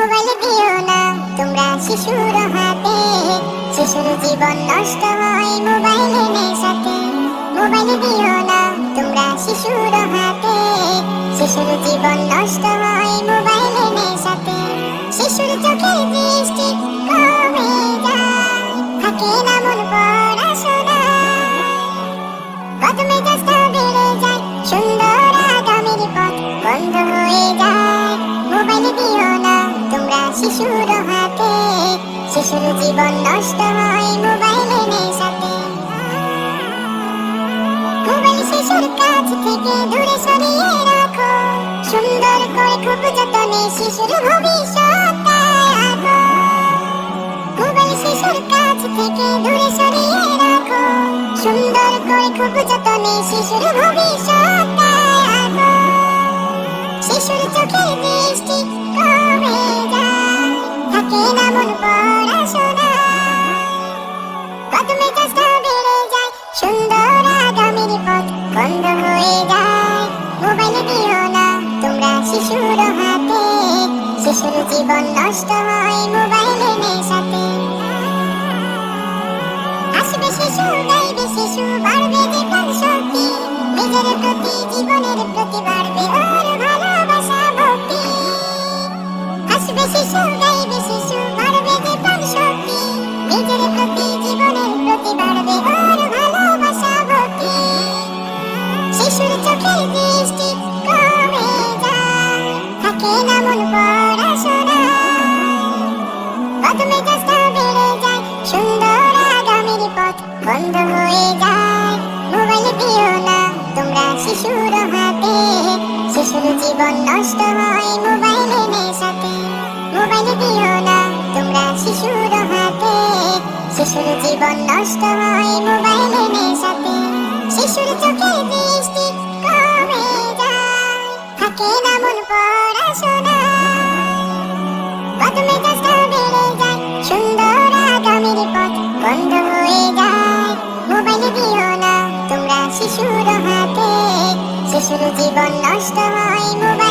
Mobile দিও না। তোমরা শিশুর হাতে। শিশুর জীবন নষ্ট হয় মোবাইল নেশাতে মোবাইল দিও না। তোমরা শিশুর হাতে। শিশুর জীবন শিশুর জীবন নষ্ট হয় মোবাইল নেশাতে মোবাইল শিশুর কাছ থেকে দূরে সরিয়ে রাখো। সুন্দর করে খুব যতনে শিশুর ভবিষ্যৎ মোবাইল শিশুর কাছ থেকে দূরে সরিয়ে রাখো। সুন্দর করে খুব যতনে শিশুর শিশুর জীবন নষ্ট হয় মোবাইল নেশাতে। আসবে শিশু গাইবে শিশু বাড়বে যে প্রাণ শক্তি। নিজের প্রতি, জীবনের প্রতি বাড়বে ওর ভালোবাসা ভক্তি। আসবে শিশু গাইবে শিশু বাড়বে যে শক্তি। নিজের প্রতি, জীবনের প্রতি বাড়বে ওর ভালোবাসা ভক্তি। শিশুর চোখের দৃষ্টি কমে যায়। থাকে না মন কত মেজাজটা বেড়ে যায় সুন্দর আগামীর পথ বন্ধ হয়ে যায় মোবাইল দিও না তোমরা শিশুর হাতে শিশুর জীবন নষ্ট হয় মোবাইল নেশাতে মোবাইল দিও না তোমরা শিশুর হাতে শিশুর জীবন নষ্ট হয় মোবাইল নেশাতে শিশুর জীবন নষ্ট হয় মোবাইল